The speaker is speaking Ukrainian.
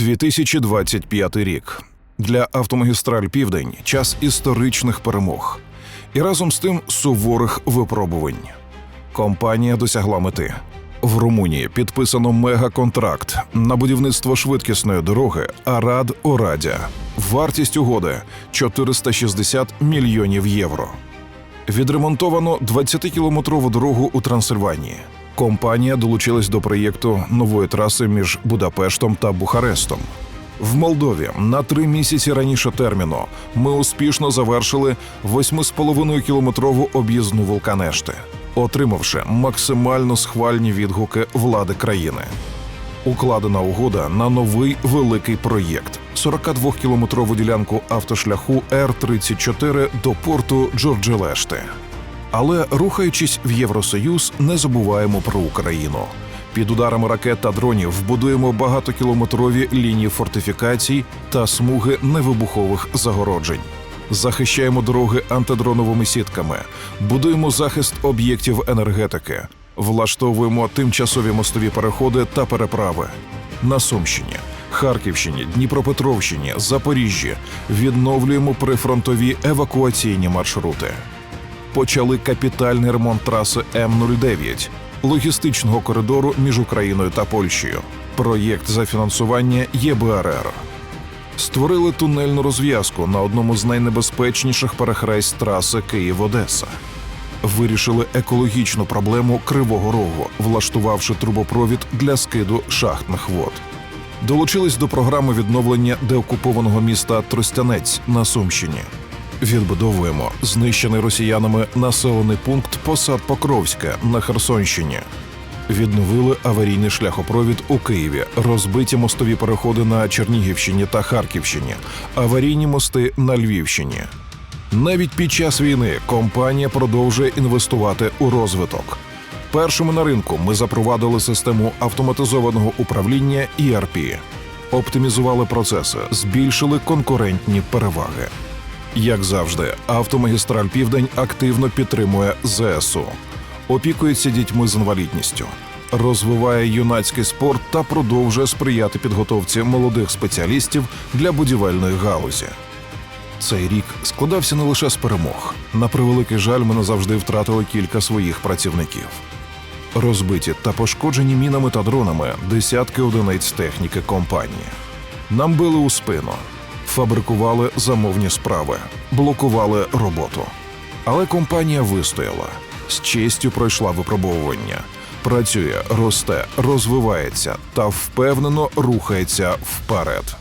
2025 рік. Для автомагістраль Південь час історичних перемог і разом з тим суворих випробувань. Компанія досягла мети. В Румунії підписано мегаконтракт на будівництво швидкісної дороги Арад Орадя. Вартість угоди 460 мільйонів євро. Відремонтовано 20-кілометрову дорогу у Трансильванії. Компанія долучилась до проєкту нової траси між Будапештом та Бухарестом. В Молдові на три місяці раніше терміну ми успішно завершили 8,5 кілометрову об'їзну Вулканешти, отримавши максимально схвальні відгуки влади країни. Укладена угода на новий великий проєкт 42-кілометрову ділянку автошляху Р-34 до порту Джорджелешти. Але рухаючись в Євросоюз, не забуваємо про Україну. Під ударами ракет та дронів будуємо багатокілометрові лінії фортифікацій та смуги невибухових загороджень. Захищаємо дороги антидроновими сітками, будуємо захист об'єктів енергетики, влаштовуємо тимчасові мостові переходи та переправи. На Сумщині, Харківщині, Дніпропетровщині, Запоріжжі відновлюємо прифронтові евакуаційні маршрути почали капітальний ремонт траси М09, логістичного коридору між Україною та Польщею. Проєкт за фінансування ЄБРР. Створили тунельну розв'язку на одному з найнебезпечніших перехресть траси Київ-Одеса. Вирішили екологічну проблему Кривого Рогу, влаштувавши трубопровід для скиду шахтних вод. Долучились до програми відновлення деокупованого міста Тростянець на Сумщині. Відбудовуємо знищений росіянами населений пункт Посад Покровська на Херсонщині. Відновили аварійний шляхопровід у Києві, розбиті мостові переходи на Чернігівщині та Харківщині, аварійні мости на Львівщині. Навіть під час війни компанія продовжує інвестувати у розвиток. Першими на ринку ми запровадили систему автоматизованого управління ERP, оптимізували процеси, збільшили конкурентні переваги. Як завжди, автомагістраль Південь активно підтримує ЗСУ, опікується дітьми з інвалідністю, розвиває юнацький спорт та продовжує сприяти підготовці молодих спеціалістів для будівельної галузі. Цей рік складався не лише з перемог. На превеликий жаль, ми назавжди втратили кілька своїх працівників. Розбиті та пошкоджені мінами та дронами десятки одиниць техніки компанії. Нам били у спину, фабрикували замовні справи, блокували роботу. Але компанія вистояла, з честю пройшла випробовування, працює, росте, розвивається та впевнено рухається вперед.